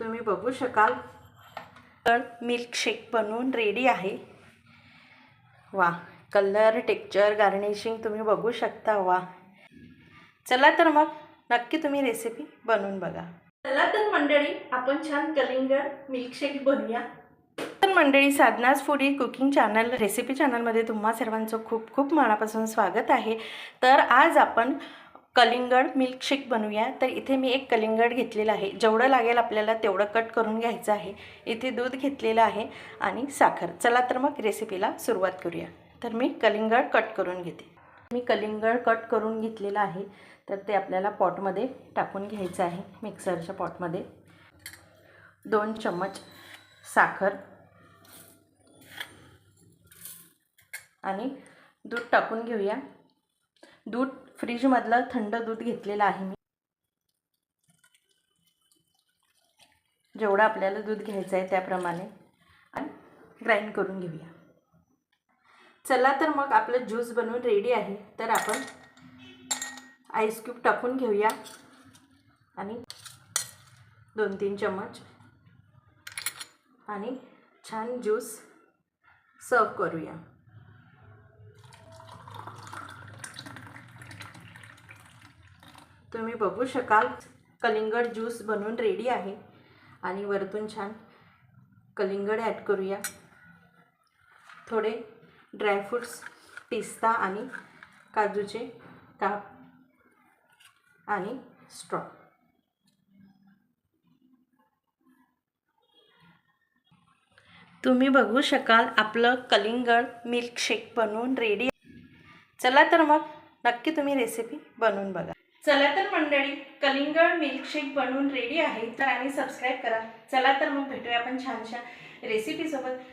तुम्ही बघू शकाल. तर मिल्कशेक बनवून रेडी आहे. वा कलर टेक्चर गार्निशिंग तुम्ही बघू शकता वा. चला तर मग नक्की तुम्ही रेसिपी बनवून बघा. चला तर मंडळी आपण छान कलिंगड मिल्कशेक बनवूया. तर मंडळी Sadhana's foodie cooking channel recipe चॅनलमध्ये तुम्हा सर्वांचं खूप खूप मनापासून स्वागत आहे. तर आज आपण कलिंगड मिल्कशेक बनवूया. तर इथे मी एक कलिंगड घेतलेलं आहे. जेवढं लागेल आपल्याला तेवढं कट करून घ्यायचं आहे. इथे दूध घेतलेलं आहे आणि साखर. चला तर मग रेसिपीला सुरुवात करूया. तर मी कलिंगड कट करून घेते. मी कलिंगड कट करून घेतलेलं आहे. तर ते आपल्याला पॉटमध्ये टाकून घ्यायचं आहे. मिक्सरच्या पॉटमध्ये दोन चम्मच साखर. आणि दूध टाकून घेऊया. दूध फ्रीजमधलं थंड दूध घेतलेलं आहे मी. जेवढं आपल्याला दूध घ्यायचं आहे त्याप्रमाणे आणि ग्राइंड करून घेऊया. चला तर मग आपलं ज्यूस बनवून रेडी आहे. तर आपण आईस क्यूब टाकून घेऊया. आणि दोन तीन चम्मच आणि छान ज्यूस सर्व करूया. तुम्ही बघू शकाल कलिंगड ज्यूस बनवून रेडी आहे. आणि वरतून छान कलिंगड ॲड करूया. थोडे ड्रायफ्रूट्स पिस्ता आणि काजूचे काप आणि स्ट्रॉ तुम्ही बघू शकाल आपलं कलिंगड मिल्कशेक बनवून रेडी चला तर मग नक्की तुम्ही रेसिपी बनवून बघा. चला तर मंडळी कलिंगड मिल्कशेक बनवून रेडी आहे तर आणि सबस्क्राईब करा. चला तर मग भेटूया आपण छानशा रेसिपीसोबत